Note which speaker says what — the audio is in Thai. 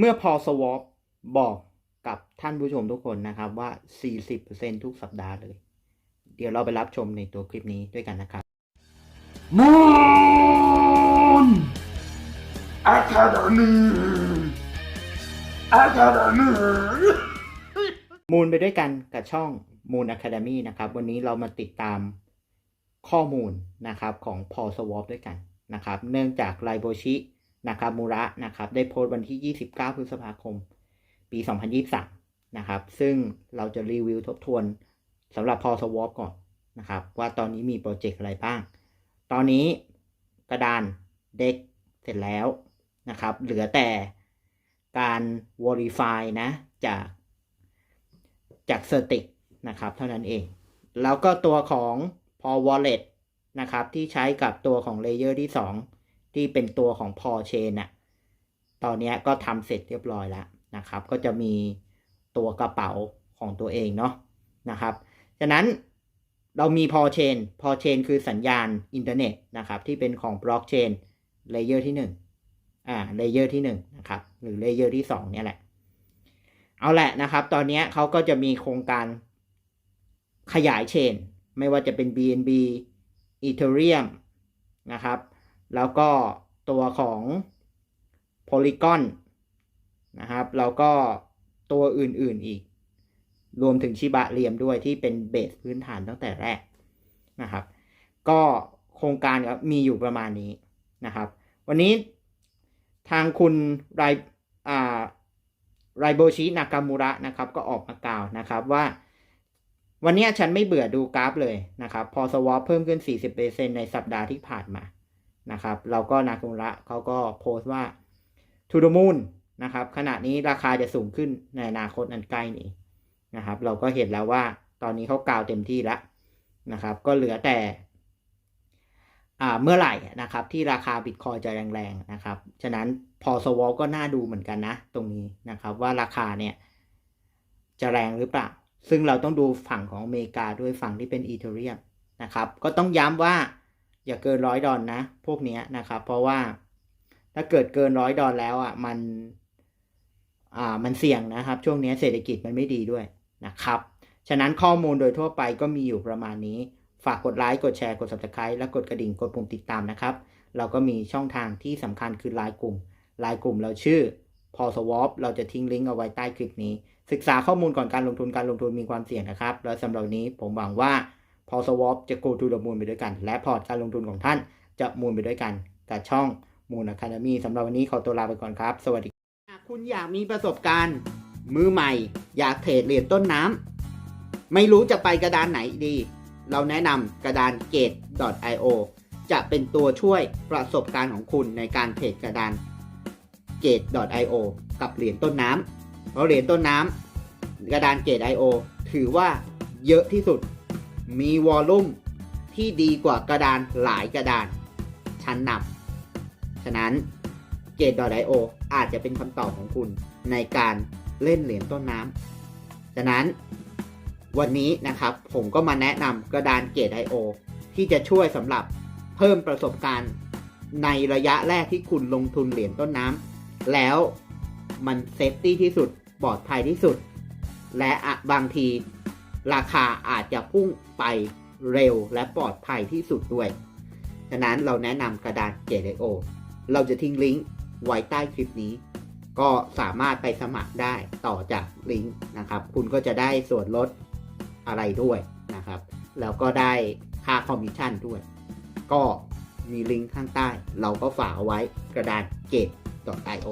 Speaker 1: เมื่อพอสวอปบอกกับท่านผู้ชมทุกคนนะครับว่า 40%ทุกสัปดาห์เลย เดี๋ยวเราไปรับชมในตัวคลิปนี้ด้วยกันนะครับ
Speaker 2: มูนอะคาเดมีอะคาเดมี
Speaker 1: มูลไปด้วยกันกับช่อง Moon Academy นะครับ วันนี้เรามาติดตามข้อมูลนะครับของพอสวอปด้วยกันนะครับ เนื่องจากไลโบชิ นะครับมูระนะครับได้โพสต์วันที่ 29 พฤษภาคม ปี 2023 นะครับ ซึ่งเราจะรีวิวทบทวนสำหรับพอสวอปก่อนนะครับ ว่าตอนนี้มีโปรเจกต์อะไรบ้าง ตอนนี้กระดานเด็กเสร็จแล้วนะครับ เหลือแต่การ verify นะ จากจากเซอร์ติกนะครับ เท่านั้นเอง แล้วก็ตัวของพอ wallet นะครับ ที่ใช้กับตัวของเลเยอร์ที่ 2 ที่เป็นตัวของพอเชนอะตอนนี้ก็ทำเสร็จเรียบร้อยแล้วนะครับ ก็จะมีตัวกระเป๋าของตัวเองเนาะนะครับฉะนั้นเรามีพอเชนพอเชนคือสัญญาณอินเทอร์เน็ตนะครับที่เป็นของบล็อกเชนเลเยอร์ที่1อ่าเลเยอร์ที่1นะครับหรือเลเยอร์ที่2เนี่ยแหละ เอาแหละนะครับ ตอนนี้เขาก็จะมีโครงการขยายเชน ไม่ว่าจะเป็น BNB Ethereum นะครับ แล้วก็ตัวของ Polygon นะครับ แล้วก็ตัวอื่นๆอีก รวมถึงชิบะเรียมด้วยที่เป็นเบสพื้นฐานตั้งแต่แรกนะครับ ก็โครงการก็มีอยู่ประมาณนี้นะครับ วันนี้ทางคุณไรอ่าไรโบชินากามูระนะครับก็ออกมากล่าวนะครับว่า วันนี้ฉันไม่เบื่อดูกราฟเลยนะครับ พอสวอปเพิ่มขึ้น 40%ในสัปดาห์ที่ผ่านมา นะครับเราก็นากามูระเขาก็โพสต์ว่า to the moon นะครับขณะนี้ราคาจะสูงขึ้นในอนาคตอันใกล้นี้นะครับ เราก็เห็นแล้วว่าตอนนี้เขากล่าวเต็มที่แล้วนะครับ ก็เหลือแต่เมื่อไหร่นะครับ ที่ราคาบิตคอยจะแรงๆนะครับ ฉะนั้นพอสวอก็น่าดูเหมือนกันนะ ตรงนี้นะครับว่าราคาเนี่ยจะแรงหรือเปล่า ซึ่งเราต้องดูฝั่งของอเมริกาด้วยฝั่งที่เป็นอีเทเรียมนะครับ ก็ต้องย้ำว่า อย่าเกินร้อยดอลนะ พวกนี้นะครับ เพราะว่าถ้าเกิดเกินร้อยดอลแล้วอะมันอ่ามันเสี่ยงนะครับ ช่วงนี้เศรษฐกิจมันไม่ดีด้วยนะครับ ฉะนั้นข้อมูลโดยทั่วไปก็มีอยู่ประมาณนี้ ฝากกดไลค์กดแชร์กด subscribe และกดกระดิ่งกดปุ่มติดตามนะครับ เราก็มีช่องทางที่สำคัญคือไลน์กลุ่มไลน์กลุ่มเราชื่อพอสวอปเราจะทิ้งลิงก์เอาไว้ใต้คลิปนี้ ศึกษาข้อมูลก่อนการลงทุนการลงทุนมีความเสี่ยงนะครับ แล้วสำหรับนี้ผมหวังว่า พอสวอปจะ go to the moon ไปด้วยกัน และพอร์ตการลงทุนของท่านจะมูลไปด้วยกันกับช่อง Moon Academy สำหรับวันนี้ขอตัวลาไปก่อนครับ สวัสดีหากคุณอยากมีประสบการณ์ มือใหม่ อยากเทรดเหรียญต้นน้ำไม่รู้จะไปกระดานไหนดี เราแนะนำกระดาน gate.io จะเป็นตัวช่วยประสบการณ์ของคุณในการเทรดกระดาน gate.io กับเหรียญต้นน้ำเพราะเหรียญต้นน้ำกระดาน gate.io ถือว่าเยอะที่สุด มีวอลลุ่มที่ดีกว่ากระดานหลายกระดาน ชั้นนำฉะนั้น gate.io ออาจจะเป็นคำตอบของคุณในการเล่นเหรียญต้นน้ำฉะนั้นวันนี้นะครับผมก็มาแนะนำกระดานเกต I.O. ที่จะช่วยสำหรับเพิ่มประสบการณ์ในระยะแรกที่คุณลงทุนเหรียญต้นน้ำแล้วมันเซฟตี้ที่สุดปลอดภัยที่สุด และบางที ราคาอาจจะพุ่งไปเร็วและปลอดภัยที่สุดด้วยฉะนั้นเราแนะนำกระดานเกต I.O. เราจะทิ้งลิงก์ไว้ใต้คลิปนี้ ก็สามารถไปสมัครได้ต่อจากลิงก์นะครับ คุณก็จะได้ส่วนลดอะไรด้วยนะครับ แล้วก็ได้ค่าคอมมิชชั่นด้วย ก็มีลิงก์ข้างใต้ เราก็ฝากเอาไว้กระดานเกต .io